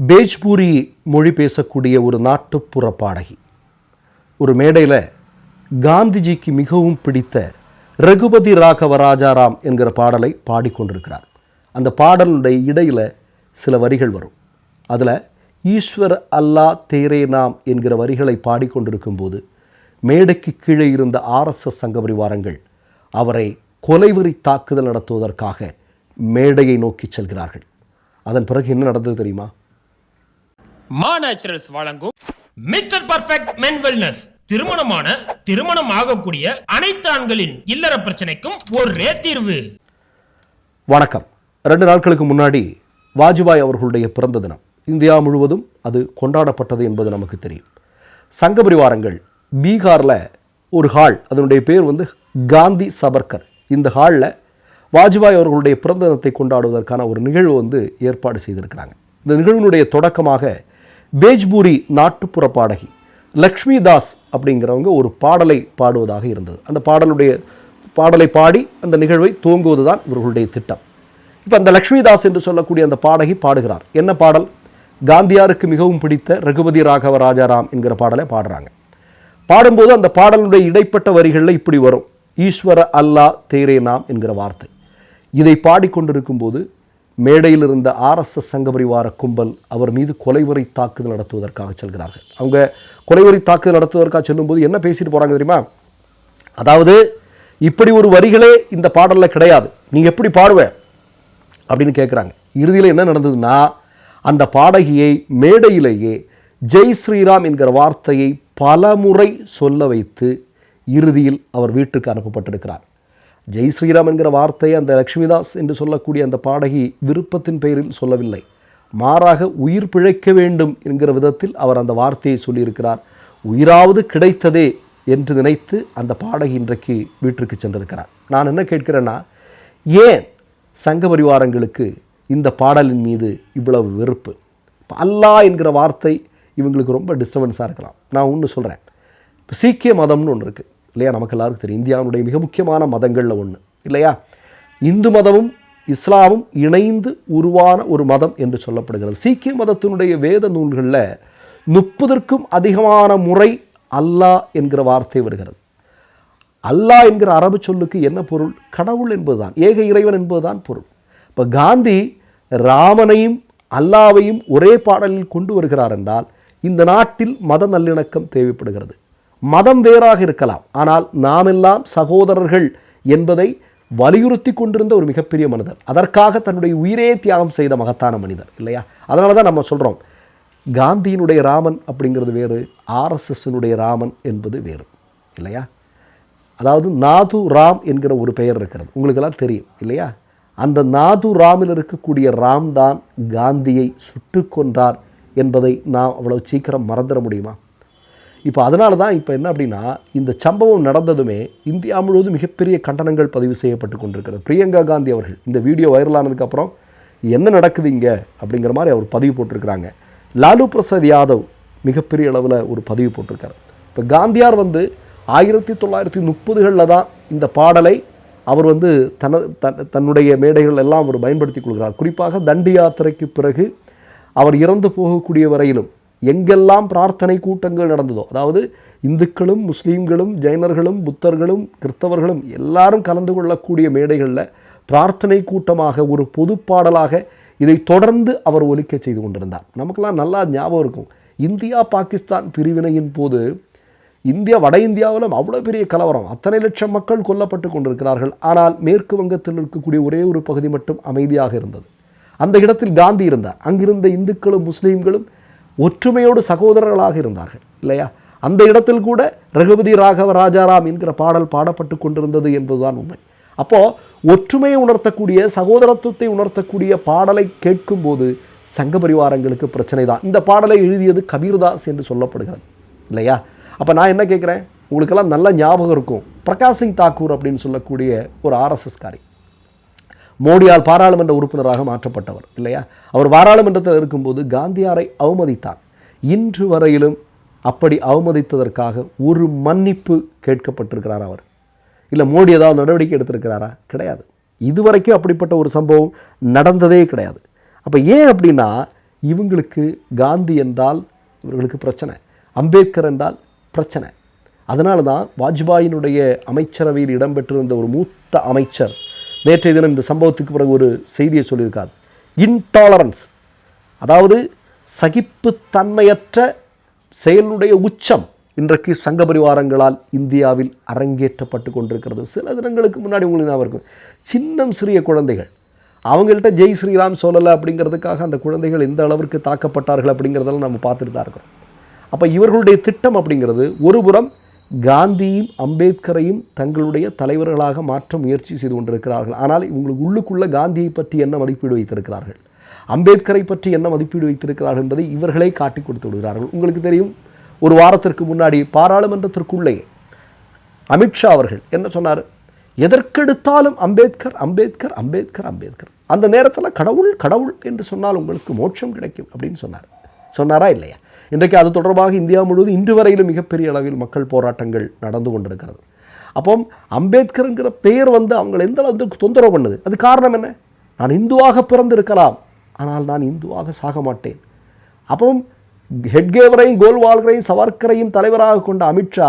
பேஜ்பூரி மொழி பேசக்கூடிய ஒரு நாட்டுப்புற பாடகி. ஒரு மேடையில் காந்திஜிக்கு மிகவும் பிடித்த ரகுபதி ராகவ ராஜாராம் என்கிற பாடலை பாடிக்கொண்டிருக்கிறார். அந்த பாடலுடைய இடையில் சில வரிகள் வரும். அதில் ஈஸ்வர் அல்லா தேரே நாம் என்கிற வரிகளை பாடிக்கொண்டிருக்கும்போது மேடைக்கு கீழே இருந்த ஆர்எஸ்எஸ் சங்க பரிவாரங்கள் அவரை கொலைவெறி தாக்குதல் நடத்துவதற்காக மேடையை நோக்கி செல்கிறார்கள். அதன் பிறகு என்ன நடந்தது தெரியுமா? மா நேச்சுரல்ஸ் வழங்கும் மிஸ்டர் பர்ஃபெக்ட் மென் வெல்னஸ் திருமணமான திருமணம் ஆகக்கூடிய அனைத்து ஆண்களின் இல்லற பிரச்சனைக்கும் ஒரே தீர்வு. வணக்கம். ரெண்டு நாட்களுக்கு முன்னாடி வாஜ்பாய் அவர்களுடைய பிறந்த தினம். இந்தியா முழுவதும் அது கொண்டாடப்பட்டது என்பது நமக்கு தெரியும். சங்க பரிவாரங்கள் பீகாரில் ஒரு ஹால் அதனுடைய பேர் வந்து காந்தி சபர்கர். இந்த ஹாலில் வாஜ்பாய் அவர்களுடைய பிறந்த தினத்தை கொண்டாடுவதற்கான ஒரு நிகழ்வு வந்து ஏற்பாடு செய்திருக்கிறாங்க. இந்த நிகழ்வினுடைய தொடக்கமாக பேஜ்பூரி நாட்டுப்புற பாடகி லக்ஷ்மி தாஸ் அப்படிங்கிறவங்க ஒரு பாடலை பாடுவதாக இருந்தது. அந்த பாடலுடைய பாடலை பாடி அந்த நிகழ்வை துவங்குவது தான் இவர்களுடைய திட்டம். இப்போ அந்த லக்ஷ்மி தாஸ் என்று சொல்லக்கூடிய அந்த பாடகி பாடுகிறார். என்ன பாடல்? காந்தியாருக்கு மிகவும் பிடித்த ரகுபதி ராகவ ராஜாராம் என்கிற பாடலை பாடுறாங்க. பாடும்போது அந்த பாடலுடைய இடைப்பட்ட வரிகளில் இப்படி வரும். ஈஸ்வர அல்லா தேரே நாம் என்கிற வார்த்தை. இதை பாடிக்கொண்டிருக்கும் போது மேடையில் இருந்த ஆர்எஸ்எஸ் சங்கபரிவார கும்பல் அவர் மீது கொலைவரை தாக்குதல் நடத்துவதற்காக செல்கிறார்கள். அவங்க கொலைவரை தாக்குதல் நடத்துவதற்காக செல்லும்போது என்ன பேசிட்டு போகிறாங்க தெரியுமா? அதாவது இப்படி ஒரு வரிகளே இந்த பாடலில் கிடையாது. நீ எப்படி பாடுவ? அப்படின்னு கேட்குறாங்க இறுதியில் என்ன நடந்ததுன்னா அந்த பாடகியை மேடையிலேயே ஜெய் ஸ்ரீராம் என்கிற வார்த்தையை பலமுறை சொல்ல வைத்து இறுதியில் அவர் வீட்டுக்கு அனுப்பப்பட்டிருக்கிறார். ஜெய் ஸ்ரீராம் என்கிற வார்த்தையை அந்த லக்ஷ்மிதாஸ் என்று சொல்லக்கூடிய அந்த பாடகி விருப்பத்தின் பெயரில் சொல்லவில்லை. மாறாக உயிர் பிழைக்க வேண்டும் என்கிற விதத்தில் அவர் அந்த வார்த்தையை சொல்லியிருக்கிறார். உயிராவது கிடைத்ததே என்று நினைத்து அந்த பாடகி இன்றைக்கு வீட்டிற்கு சென்றிருக்கிறார். நான் என்ன கேட்கிறேன்னா ஏன் சங்க பரிவாரங்களுக்கு இந்த பாடலின் மீது இவ்வளவு வெறுப்பு? அல்லா அல்லாஹ் என்கிற வார்த்தை இவங்களுக்கு ரொம்ப டிஸ்டர்பன்ஸாக இருக்கலாம். நான் ஒன்று சொல்கிறேன் இப்போ சீக்கிய மதம்னு ஒன்று இருக்குது இல்லையா? நமக்கு எல்லாருக்கும் தெரியும். இந்தியாவுடைய மிக முக்கியமான மதங்களில் ஒன்று இல்லையா? இந்து மதமும் இஸ்லாமும் இணைந்து உருவான ஒரு மதம் என்று சொல்லப்படுகிறது. சீக்கிய மதத்தினுடைய வேத நூல்களில் முப்பதற்கும் அதிகமான முறை அல்லாஹ் என்கிற வார்த்தை வருகிறது. அல்லாஹ் என்கிற அரபு சொல்லுக்கு என்ன பொருள்? கடவுள் என்பதுதான். ஏக இறைவன் என்பதுதான் பொருள். இப்போ காந்தி ராமனையும் அல்லாவையும் ஒரே பாடலில் கொண்டு வருகிறார் என்றால் இந்த நாட்டில் மத நல்லிணக்கம் தேவைப்படுகிறது. மதம் வேறாக இருக்கலாம். ஆனால் நாமெல்லாம் சகோதரர்கள் என்பதை வலியுறுத்தி கொண்டிருந்த ஒரு மிகப்பெரிய மனிதர். அதற்காக தன்னுடைய உயிரே தியாகம் செய்த மகத்தான மனிதர் இல்லையா? அதனால தான் நம்ம சொல்கிறோம் காந்தியினுடைய ராமன் அப்படிங்கிறது வேறு ஆர்எஸ்எஸ்னுடைய ராமன் என்பது வேறு இல்லையா? அதாவது நாது ராம் என்கிற ஒரு பெயர் இருக்கிறது. உங்களுக்கெல்லாம் தெரியும் இல்லையா? அந்த நாது ராமில் இருக்கக்கூடிய ராம் தான் காந்தியை சுட்டு கொன்றார் என்பதை நாம் அவ்வளவு சீக்கிரம் மறந்துட முடியுமா? இப்போ அதனால தான் இப்போ என்ன அப்படின்னா இந்த சம்பவம் நடந்ததுமே இந்தியா முழுவதும் மிகப்பெரிய கண்டனங்கள் பதிவு செய்யப்பட்டு கொண்டிருக்கிறது. பிரியங்கா காந்தி அவர்கள் இந்த வீடியோ வைரலானதுக்கப்புறம் என்ன நடக்குது இங்கே அப்படிங்கிற மாதிரி அவர் பதிவு போட்டிருக்கிறாங்க. லாலு பிரசாத் யாதவ் மிகப்பெரிய அளவில் ஒரு பதிவு போட்டிருக்காரு. இப்போ காந்தியார் வந்து ஆயிரத்தி தொள்ளாயிரத்தி முப்பதுகளில் தான் இந்த பாடலை அவர் வந்து தன தன் தன்னுடைய மேடைகள் எல்லாம் அவர் பயன்படுத்தி கொள்கிறார். குறிப்பாக தண்டி யாத்திரைக்கு பிறகு அவர் இறந்து போகக்கூடிய வரையிலும் எங்கெல்லாம் பிரார்த்தனை கூட்டங்கள் நடந்ததோ அதாவது இந்துக்களும் முஸ்லீம்களும் ஜைனர்களும் புத்தர்களும் கிறிஸ்தவர்களும் எல்லாரும் கலந்து கொள்ளக்கூடிய மேடைகளில் பிரார்த்தனை கூட்டமாக ஒரு பொது பாடலாக இதை தொடர்ந்து அவர் ஒலிக்க செய்து கொண்டிருந்தார். நமக்கெல்லாம் நல்லா ஞாபகம் இருக்கும். இந்தியா பாகிஸ்தான் பிரிவினையின் போது இந்தியா வட இந்தியாவிலும் அவ்வளோ பெரிய கலவரம். அத்தனை லட்சம் மக்கள் கொல்லப்பட்டு கொண்டிருக்கிறார்கள். ஆனால் மேற்கு வங்கத்தில் இருக்கக்கூடிய ஒரே ஒரு பகுதி மட்டும் அமைதியாக இருந்தது. அந்த இடத்தில் காந்தி இருந்தார். அங்கிருந்த இந்துக்களும் முஸ்லீம்களும் ஒற்றுமையோடு சகோதரர்களாக இருந்தார்கள் இல்லையா? அந்த இடத்தில் கூட ரகுபதி ராகவ ராஜாராம் என்கிற பாடல் பாடப்பட்டு கொண்டிருந்தது என்பதுதான் உண்மை. அப்போது ஒற்றுமையை உணர்த்தக்கூடிய சகோதரத்துவத்தை உணர்த்தக்கூடிய பாடலை கேட்கும்போது சங்க பரிவாரங்களுக்கு பிரச்சனை தான் இந்த பாடலை எழுதியது கபீர்தாஸ் என்று சொல்லப்படுகிறது இல்லையா? அப்போ நான் என்ன கேட்குறேன்? உங்களுக்கெல்லாம் நல்ல ஞாபகம் இருக்கும். பிரகாஷ் சிங் தாக்கூர் அப்படின்னு சொல்லக்கூடிய ஒரு ஆர்எஸ்எஸ்காரி மோடியால் பாராளுமன்ற உறுப்பினராக மாற்றப்பட்டவர் இல்லையா? அவர் பாராளுமன்றத்தில் இருக்கும்போது காந்தியாரை அவமதித்தார். இன்று வரையிலும் அப்படி அவமதித்ததற்காக ஒரு மன்னிப்பு கேட்கப்பட்டிருக்கிறார் அவர். இல்லை மோடி ஏதாவது நடவடிக்கை எடுத்திருக்கிறாரா? கிடையாது. இதுவரைக்கும் அப்படிப்பட்ட ஒரு சம்பவம் நடந்ததே கிடையாது. அப்போ ஏன் அப்படின்னா இவங்களுக்கு காந்தி என்றால் இவர்களுக்கு பிரச்சனை. அம்பேத்கர் என்றால் பிரச்சனை. அதனால தான் வாஜ்பாயினுடைய அமைச்சரவையில் இடம்பெற்றிருந்த ஒரு மூத்த அமைச்சர் நேற்றைய தினம் இந்த சம்பவத்துக்கு பிறகு ஒரு செய்தியை சொல்லியிருக்காது இன்டாலரன்ஸ் அதாவது சகிப்புத்தன்மையற்ற செயலுடைய உச்சம் இன்றைக்கு சங்க பரிவாரங்களால் இந்தியாவில் அரங்கேற்றப்பட்டு கொண்டிருக்கிறது. சில தினங்களுக்கு முன்னாடி உங்களுக்கு தான் இருக்கும். சின்னம் சிறிய குழந்தைகள். அவங்கள்ட்ட ஜெய் ஸ்ரீராம் சொல்லலை அப்படிங்கிறதுக்காக அந்த குழந்தைகள் எந்த அளவிற்கு தாக்கப்பட்டார்கள் அப்படிங்கிறதெல்லாம் நம்ம பார்த்துட்டு தான் இருக்கிறோம். அப்போ இவர்களுடைய திட்டம் அப்படிங்கிறது ஒருபுறம் காந்தியும் அம்பேத்கரையும் தங்களுடைய தலைவர்களாக மாற்ற முயற்சி செய்து கொண்டிருக்கிறார்கள். ஆனால் இவங்களுக்கு உள்ளுக்குள்ளே காந்தியை பற்றி என்ன மதிப்பீடு வைத்திருக்கிறார்கள்? அம்பேத்கரை பற்றி என்ன மதிப்பீடு வைத்திருக்கிறார்கள் என்பதை இவர்களே காட்டிக் கொடுத்து விடுகிறார்கள். உங்களுக்கு தெரியும் ஒரு வாரத்திற்கு முன்னாடி பாராளுமன்றத்திற்குள்ளே அமித்ஷா அவர்கள் என்ன சொன்னார்? எதற்கெடுத்தாலும் அம்பேத்கர் அம்பேத்கர் அம்பேத்கர் அம்பேத்கர். அந்த நேரத்தில் கடவுள் கடவுள் என்று சொன்னால் உங்களுக்கு மோட்சம் கிடைக்கும் அப்படின்னு சொன்னார். சொன்னாரா இல்லையா? இன்றைக்கு அது தொடர்பாக இந்தியா முழுவதும் இன்று வரையிலும் மிகப்பெரிய அளவில் மக்கள் போராட்டங்கள் நடந்து கொண்டிருக்கிறது. அப்போ அம்பேத்கருங்கிற பெயர் வந்து அவங்களை எந்த அளவுக்கு தொந்தரவு பண்ணுது? அது காரணம் என்ன? நான் இந்துவாக பிறந்திருக்கலாம். ஆனால் நான் இந்துவாக சாக மாட்டேன். அப்போ ஹெட்கேவரையும் கோல்வால்கரையும் சவர்க்கரையும் தலைவராக கொண்ட அமித்ஷா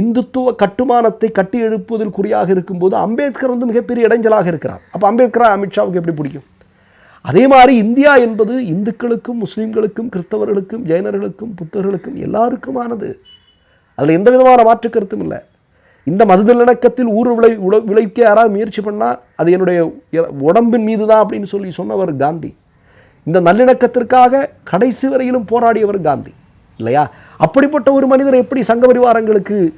இந்துத்துவ கட்டுமானத்தை கட்டி எழுப்புவதில் குறியாக இருக்கும்போது அம்பேத்கர் வந்து மிகப்பெரிய இடைஞ்சலாக இருக்கிறார். அப்போ அம்பேத்கரா அமித்ஷாவுக்கு எப்படி பிடிக்கும்? அதே மாதிரி இந்தியா என்பது இந்துக்களுக்கும் முஸ்லீம்களுக்கும் கிறிஸ்தவர்களுக்கும் ஜெயினர்களுக்கும் புத்தர்களுக்கும் எல்லாருக்குமானது. அதில் எந்த விதமான மாற்று கருத்தும் இல்லை. இந்த மத ஊர் விளை உல- விளைவிக்க யாராவது முயற்சி பண்ணால் அது என்னுடைய உடம்பின் மீது தான் அப்படின்னு சொல்லி சொன்னவர் காந்தி. இந்த நல்லிணக்கத்திற்காக கடைசி வரையிலும் போராடியவர் காந்தி. இல்லையா? அப்படிப்பட்ட ஒரு மனிதர் எப்படி சங்க பரிவாரங்களுக்கு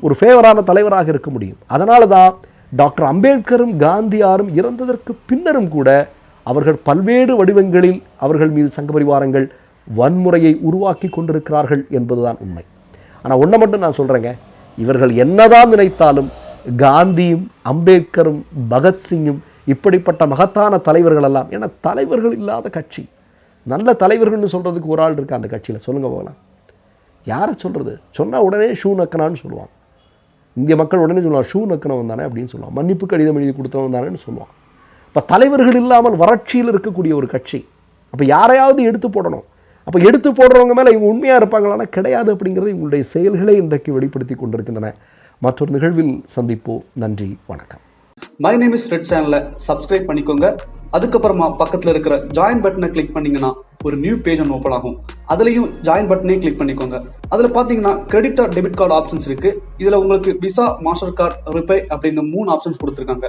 ஒரு ஃபேவரான தலைவராக இருக்க முடியும்? அதனால தான் டாக்டர் அம்பேத்கரும் காந்தியாரும் இறந்ததற்கு பின்னரும் கூட அவர்கள் பல்வேறு வடிவங்களில் அவர்கள் மீது சங்க பரிவாரங்கள் வன்முறையை உருவாக்கி கொண்டிருக்கிறார்கள் என்பதுதான் உண்மை. ஆனால் ஒன்றை மட்டும் நான் சொல்கிறேங்க இவர்கள் என்னதான் நினைத்தாலும் காந்தியும் அம்பேத்கரும் பகத்சிங்கும் இப்படிப்பட்ட மகத்தான தலைவர்கள் எல்லாம் ஏன்னா தலைவர்கள் இல்லாத கட்சி. நல்ல தலைவர்கள்னு சொல்கிறதுக்கு ஒரு ஆள் இருக்கா அந்த கட்சியில்? சொல்லுங்க போகலாம். யாரை சொல்கிறது சொன்னால் உடனே ஷூ நக்கனான்னு சொல்லுவான். இந்திய மக்கள் உடனே சொல்லுவான் ஷூ நக்கனவன் தானே அப்படின்னு சொல்லுவான். மன்னிப்பு கடிதம் எழுதி கொடுத்தவன் தானேன்னு சொல்லுவான். இப்போ தலைவர்கள் இல்லாமல் வறட்சியில் இருக்கக்கூடிய ஒரு கட்சி. அப்போ யாரையாவது எடுத்து போடணும். அப்போ எடுத்து போடுறவங்க மேலே இவங்க உண்மையாக இருப்பாங்களானா கிடையாது அப்படிங்கிறது இவங்களுடைய செயல்களை இன்றைக்கு வெளிப்படுத்தி கொண்டிருக்கின்றன. மற்றொரு நிகழ்வில் சந்திப்போம். நன்றி வணக்கம். மை நேம் இஸ் ரெட் சேனலை சப்ஸ்கிரைப் பண்ணிக்கோங்க. அதுக்கப்புறமா பக்கத்தில் இருக்கிற ஜாயின் பட்டனை கிளிக் பண்ணீங்கன்னா ஒரு நியூ பேஜ் ஒன்று ஓப்பன் ஆகும். அதுலேயும் ஜாயின் பட்டனே கிளிக் பண்ணிக்கோங்க. அதில் பார்த்தீங்கன்னா credit or debit card options இருக்கு. இதில் உங்களுக்கு விசா மாஸ்டர் கார்டு ரிப்பே அப்படின்னு மூணு ஆப்ஷன்ஸ் கொடுத்துருக்காங்க.